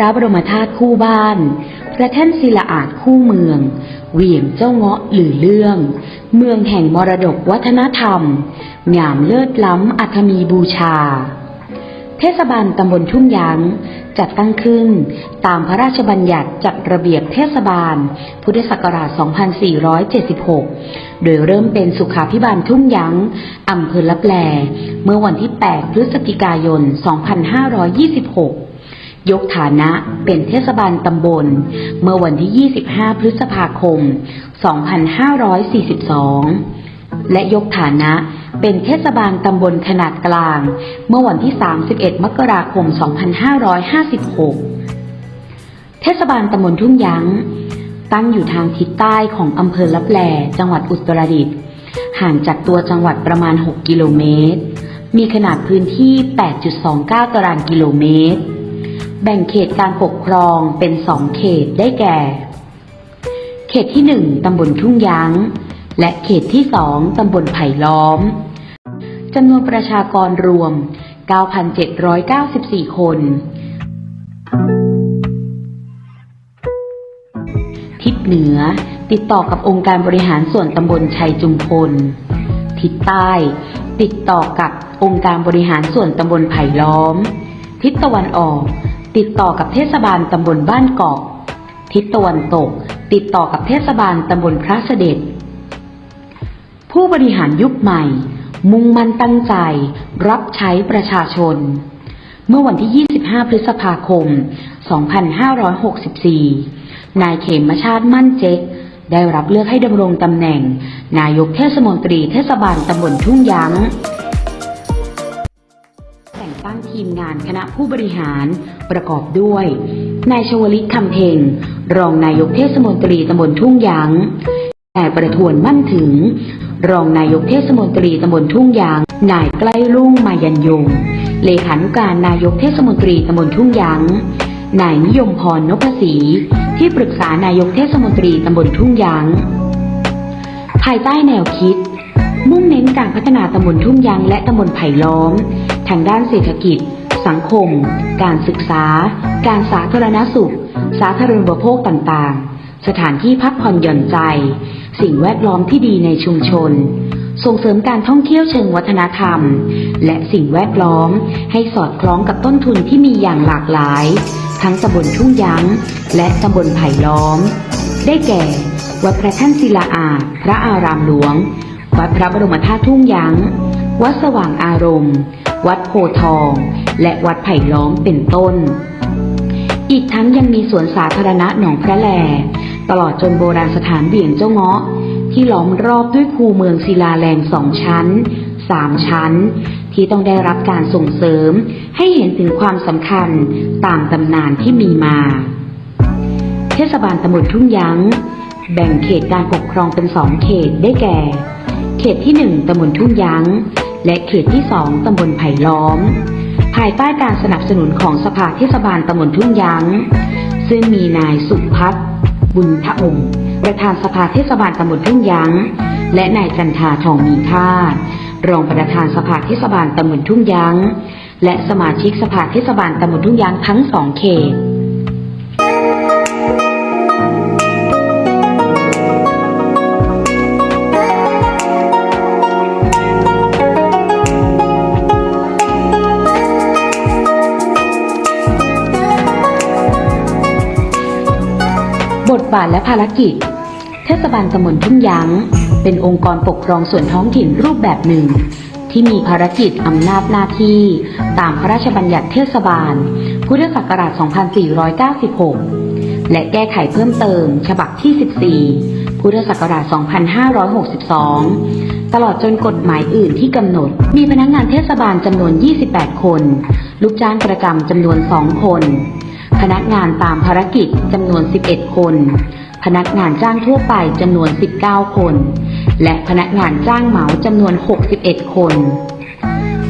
ระบรมธาตุคู่บ้าน พระแท่นศิลาอาจคู่เมืองเหวี่ยงเจ้าเงาะหรือเรื่อง เมืองแห่งมรดกวัฒนธรรม งามเลิศล้ำอัธมีบูชา เทศบาลตำบลทุ่งยางจัดตั้งขึ้นตามพระราชบัญญัติจัดระเบียบเทศบาล พุทธศักราช 2476 โดยเริ่มเป็นสุขาพิบาลทุ่งยางอำเภอลับแลเมื่อวันที่ 8 พฤศจิกายน 2526 ยกฐานะเป็นเทศบาลตำบล เมื่อวันที่ 25 พฤษภาคม 2542 และยกฐานะเป็นเทศบาลตำบลขนาดกลาง เมื่อวันที่ 31 มกราคม 2556 เทศบาลตำบลทุ่งยางตั้งอยู่ทางทิศใต้ของอำเภอลับแล จังหวัดอุตรดิตถ์ ห่างจากตัวจังหวัดประมาณ 6 กิโลเมตร มีขนาดพื้นที่ 8.29 ตารางกิโลเมตร แบ่งเขตการปกครองเป็น2เขตได้แก่ เขตที่1ตำบลทุ่งยางและเขตที่2ตำบลไผ่ล้อมจำนวนประชากรรวม 9,794 คน ทิศเหนือติดต่อกับองค์การบริหารส่วนตำบลชัยจุมพล ทิศใต้ ติดต่อกับองค์การบริหารส่วนตำบลไผ่ล้อม ทิศตะวันออก ติดต่อกับเทศบาลตำบลบ้านเกาะ ทิศตะวันตก ติดต่อกับเทศบาลตำบลพระเสด็จ ผู้บริหารยุคใหม่ มุ่งมั่นตั้งใจ รับใช้ประชาชน เมื่อวันที่ 25 พฤษภาคม 2564 นายเขมชาติมั่นเจ๊กได้รับเลือกให้ดำรงตำแหน่ง นายกเทศมนตรีเทศบาลตำบลทุ่งยางแต่งตั้ง ทีมงานคณะผู้บริหารประกอบด้วย นายชวลิตคำเพ็งรองนายกเทศมนตรีตำบลทุ่งยางนายประทวนมั่นถึง รองนายกเทศมนตรีตำบลทุ่งยาง นายใกล้รุ่งมายันยง เลขานุการนายกเทศมนตรีตำบลทุ่งยางนายนิยมพรนพศรีที่ปรึกษานายกเทศมนตรีตำบลทุ่งยางภายใต้แนวคิด มุ่งเน้นการพัฒนาตำบลทุ่งยางและตำบลไผ่ล้อม ทางด้านเศรษฐกิจ สังคม การศึกษา การสาธารณสุข สาธารณูปโภคต่างๆ สถานที่พักผ่อนหย่อนใจ สิ่งแวดล้อมที่ดีในชุมชน ส่งเสริมการท่องเที่ยวเชิงวัฒนธรรม และสิ่งแวดล้อมให้สอดคล้องกับต้นทุนที่มีอย่างหลากหลาย ทั้งตำบลทุ่งยางและตำบลไผ่ล้อม ได้แก่ วัดพระแท่นศิลาอาพระอารามหลวง วัดพระบรมธาตุทุ่งยางวัดสว่างอารมณ์ วัดโพทอง และวัดไผ่ล้อมเป็นต้น อีกทั้งยังมีสวนสาธารณะหนองพระแล ตลอดจนโบราณสถานเบี่ยงเจ้าเงาะ ที่ล้อมรอบด้วยคูเมืองศิลาแรงสองชั้นสามชั้น ที่ต้องได้รับการส่งเสริมให้เห็นถึงความสำคัญตามตำนานที่มีมา เทศบาลตำบลทุ่งยางแบ่งเขตการปกครองเป็นสองเขตได้แก่ เขตที่หนึ่งตำบลทุ่งยาง และเขตที่สองตำบลไผ่ล้อม ภายใต้การสนับสนุนของสภาเทศบาลตำบลทุ่งยางซึ่งมีนายสุพัฒน์บุญทะองค์ประธานสภาเทศบาลตำบลทุ่งยางและนายจันทาทองมีค่ารองประธานสภาเทศบาลตำบลทุ่งยางและสมาชิกสภาเทศบาลตำบลทุ่งยางทั้งสองเขต บทบาทและภารกิจ เทศบาลตำบลทุ่งยางเป็นองค์กรปกครองส่วนท้องถิ่นรูปแบบหนึ่ง ที่มีภารกิจอำนาจหน้าที่ ตามพระราชบัญญัติเทศบาล พุทธศักราช 2496 และแก้ไขเพิ่มเติม ฉบับที่ 14 พุทธศักราช 2562ตลอดจนกฎหมายอื่นที่กำหนด มีพนักงานเทศบาลจำนวน 28 คน ลูกจ้างประจำจำนวน 2 คน พนักงานตามภารกิจจำนวน 11 คน พนักงานจ้างทั่วไปจำนวน 19 คน และพนักงานจ้างเหมาจำนวน 61 คน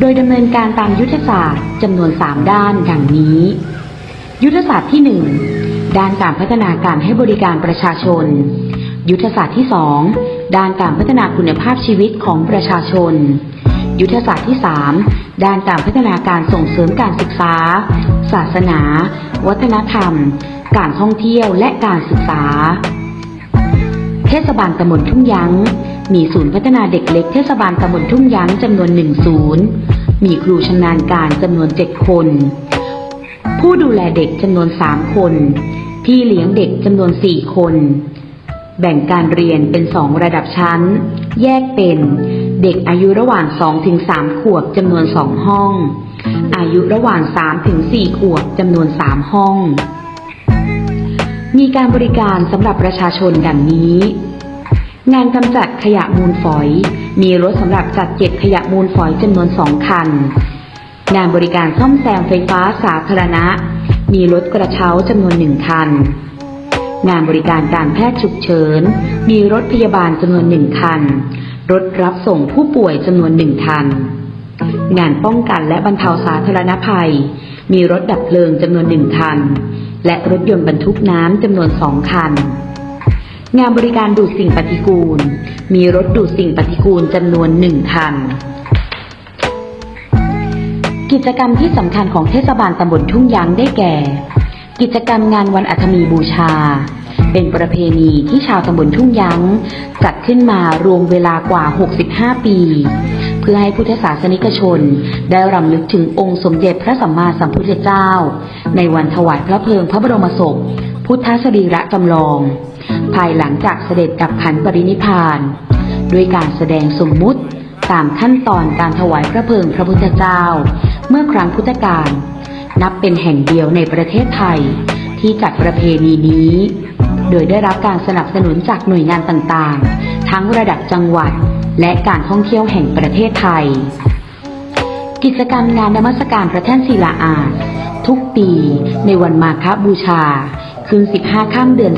โดยดำเนินการตามยุทธศาสตร์จำนวน 3 ด้านดังนี้ ยุทธศาสตร์ที่ 1 ด้านการพัฒนาการให้บริการประชาชน ยุทธศาสตร์ที่ 2 ด้านการพัฒนาคุณภาพชีวิตของประชาชน ยุทธศาสตร์ที่ 3 ด้านการพัฒนาการส่งเสริมการศึกษา ศาสนา วัฒนธรรม การท่องเที่ยวและการศึกษา เทศบาลตำบลทุ่งยั้ง มีศูนย์พัฒนาเด็กเล็กเทศบาลตำบลทุ่งยั้งจำนวนหนึ่งศูนย์มีครูชำนาญการจำนวนเจ็ดคน ผู้ดูแลเด็กจำนวนสามคน พี่เลี้ยงเด็กจำนวนสี่คน แบ่งการเรียนเป็นสองระดับชั้น แยกเป็น เด็กอายุระหว่าง2ถึง3ขวบจำนวน 2 ห้อง อายุระหว่าง3ถึง4ขวบจำนวน 3 ห้อง มีการบริการสำหรับประชาชนดังนี้ งานกำจัดขยะมูลฝอย มีรถสำหรับจัดเก็บขยะมูลฝอยจำนวนสองคัน งานบริการซ่อมแซมไฟฟ้าสาธารณะ มีรถกระเช้าจำนวนหนึ่งคันงานบริการการแพทย์ฉุกเฉิน มีรถพยาบาลจำนวนหนึ่งคัน รถรับส่งผู้ป่วยจำนวนหนึ่งคัน งานป้องกันและบรรเทาสาธารณภัย มีรถดับเพลิงจำนวนหนึ่งคัน และรถยนต์บรรทุกน้ำจำนวนสองคัน งานบริการดูดสิ่งปฏิกูล มีรถดูดสิ่งปฏิกูลจำนวนหนึ่งคัน กิจกรรมที่สำคัญของเทศบาลตำบลทุ่งยางได้แก่ กิจกรรมงานวันอัฐมีบูชา เป็นประเพณีที่ชาวตำบลทุ่งยั้ง จัดขึ้นมารวมเวลากว่า 65 ปี เพื่อให้พุทธศาสนิกชน ได้รำลึกถึงองค์สมเด็จพระสัมมาสัมพุทธเจ้า ในวันถวายพระเพลิงพระบรมศพ พุทธสรีระจำลอง ภายหลังจากเสด็จดับขันปรินิพพาน ด้วยการแสดงสมมุติตามขั้นตอนการถวายพระเพลิงพระพุทธเจ้า เมื่อครั้งพุทธกาลนับเป็นแห่งเดียวในประเทศไทย ที่จัดประเพณีนี้ โดยได้รับการสนับสนุนจากหน่วยงานต่างๆ ทั้งระดับจังหวัดและการท่องเที่ยวแห่งประเทศไทย กิจกรรมงานนมัสการพระแท่นศิลาอาสทุกปีในวันมาฆบูชา คืน 15ค่ำเดือน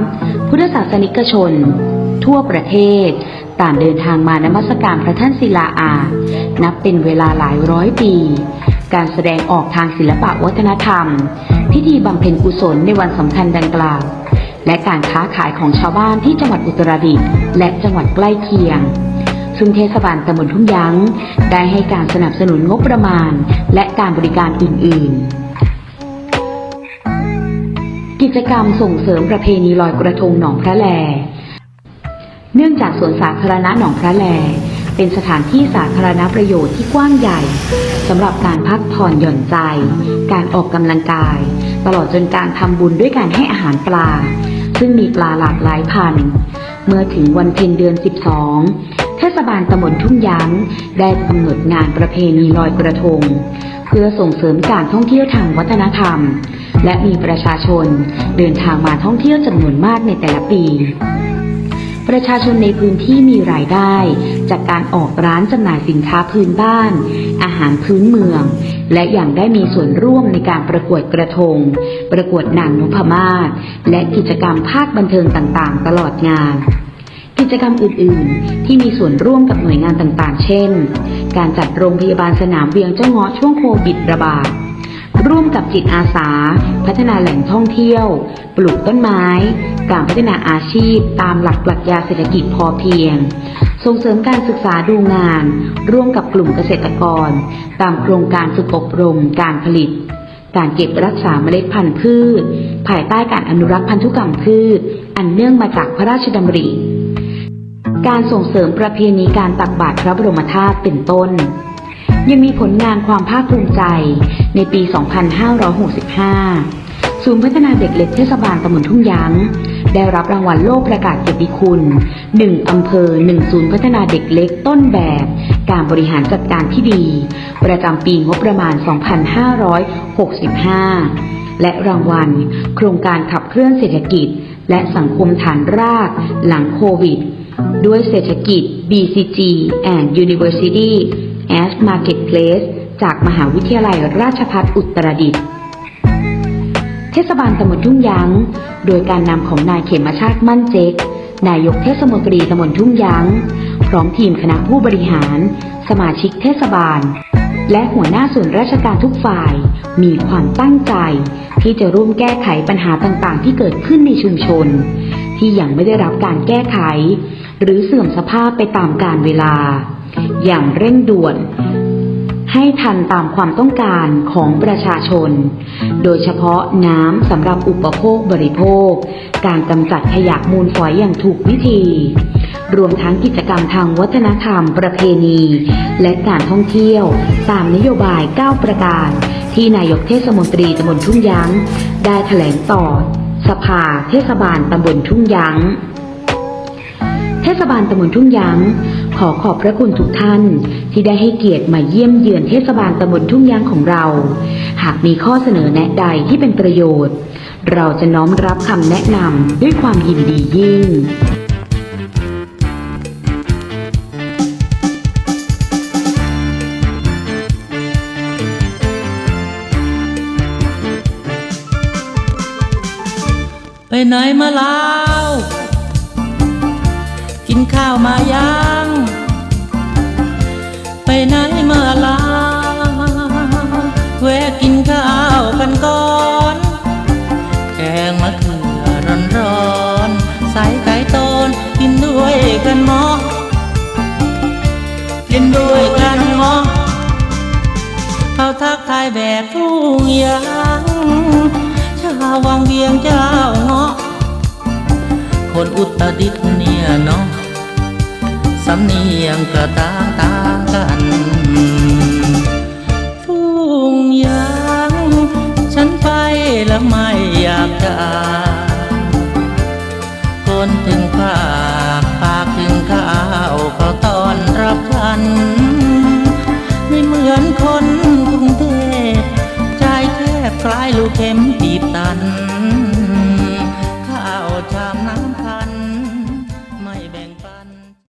3 พุทธศาสนิกชน ทั่วประเทศ ต่างเดินทางมานมัสการพระแท่นศิลาอา นับเป็นเวลาหลายร้อยปี การแสดงออกทางศิลปะวัฒนธรรม พิธีบำเพ็ญกุศลในวันสำคัญดังกล่าว และการค้าขายของชาวบ้านที่จังหวัดอุตรดิตถ์และจังหวัดใกล้เคียง ซึ่งเทศบาลตำบลทุ่งยั้ง ได้ให้การสนับสนุนงบประมาณ และการบริการอื่น ๆ กิจกรรมส่งเสริมประเพณีลอยกระทงหนองพระแล เนื่องจากสวนสาธารณะหนองพระแล เป็นสถานที่สาธารณประโยชน์ที่กว้างใหญ่สำหรับการพักผ่อนหย่อนใจ การออกกำลังกาย ตลอดจนการทำบุญด้วยการให้อาหารปลา ซึ่งมีปลาหลากหลายพันธุ์ เมื่อถึงวันเพ็ญเดือน 12 เทศบาลตำบลทุ่งยั้งได้กำหนดงานประเพณีลอยกระทง เพื่อส่งเสริมการท่องเที่ยวทางวัฒนธรรม และมีประชาชนเดินทางมาท่องเที่ยวจำนวนมากในแต่ละปี ประชาชนในพื้นที่มีรายได้ จากการออกร้านจำหน่ายสินค้าพื้นบ้าน อาหารพื้นเมือง และอย่างได้มีส่วนร่วมในการประกวดกระทง ประกวดนางนพมาศและกิจกรรมภาคบันเทิงต่างๆ ตลอดงานกิจกรรมอื่น ๆ ที่มีส่วนร่วมกับหน่วยงานต่าง ๆ เช่น การจัดโรงพยาบาลสนามเวียงเจ้าเงาะช่วงโควิดระบาด ร่วมกับจิตอาสา พัฒนาแหล่งท่องเที่ยว ปลูกต้นไม้ การพัฒนาอาชีพ ตามหลักปรัชญาเศรษฐกิจพอเพียง ส่งเสริมการศึกษาดูงาน ร่วมกับกลุ่มเกษตรกร ตามโครงการฝึกอบรมการผลิต การเก็บรักษาเมล็ดพันธุ์พืช ภายใต้การอนุรักษ์พันธุกรรมพืช อันเนื่องมาจากพระราชดำริ การส่งเสริมประเพณีการตักบาตรพระบรมธาตุเป็นต้น ยังมีผลงานความภาคภูมิใจในปี 2565 ศูนย์พัฒนาเด็กเล็กเทศบาลตำบลทุ่งยั้ง ได้รับรางวัลโลกประกาศเกียรติคุณ 1 อำเภอ 1 ศูนย์พัฒนาเด็กเล็กต้นแบบ การบริหารจัดการที่ดี ประจำปีงบประมาณ 2565 และรางวัล โครงการขับเคลื่อนเศรษฐกิจ และสังคมฐานรากหลังโควิด ด้วยเศรษฐกิจ BCG and University as Marketplace จากมหาวิทยาลัยราชภัฏอุตรดิตถ์เทศบาลตำบลทุ่งยั้ง โดยการนำของนายเขมชาติมั่นเจกนายกเทศมนตรีตำบลทุ่งยั้ง พร้อมทีมคณะผู้บริหาร สมาชิกเทศบาล และหัวหน้าส่วนราชการทุกฝ่าย มีความตั้งใจ ที่จะร่วมแก้ไขปัญหาต่างๆ ที่เกิดขึ้นในชุมชน ที่ยังไม่ได้รับการแก้ไข หรือเสื่อมสภาพไปตามกาลเวลา อย่างเร่งด่วน ให้ทันตามความต้องการของประชาชน โดยเฉพาะน้ำสำหรับอุปโภคบริโภค การกำจัดขยะมูลฝอยอย่างถูกวิธี รวมทั้งกิจกรรมทางวัฒนธรรมประเพณี และการท่องเที่ยว ตามนโยบาย 9 ประการที่นายกเทศมนตรีตำบลทุ่งยั้ง ได้แถลงต่อ สภาเทศบาลตำบลทุ่งยั้ง เทศบาลตำบลทุ่งยั้งขอขอบพระคุณทุกท่าน ที่ได้ให้เกียรติมาเยี่ยมเยือนเทศบาลตำบลทุ่งยั้งของเรา หากมีข้อเสนอแนะใดที่เป็นประโยชน์ เราจะน้อมรับคำแนะนำด้วยความยินดียิ่งไปไหนมาลา มายังไปไหนเมาแล้วแวะกินข้าวกันก่อนแกงมะเขือร้อนร้อนใส่ไก่ต้นกินด้วยกันหมอกินด้วยกันหมอเขาทักทายแบบทุ่งยางชาววังเวียงเจ้าเงาะคนอุตรดิตเนี่ยเนาะ สำเนียงกระตาตากันทุ่งยางฉันไปแล้วไม่อยากจากคนถึงภาคปากถึงข้าวเขาต้อนรับฉันไม่เหมือนคนกรุงเทพใจแคบคล้ายลูกเข็มตีบตัน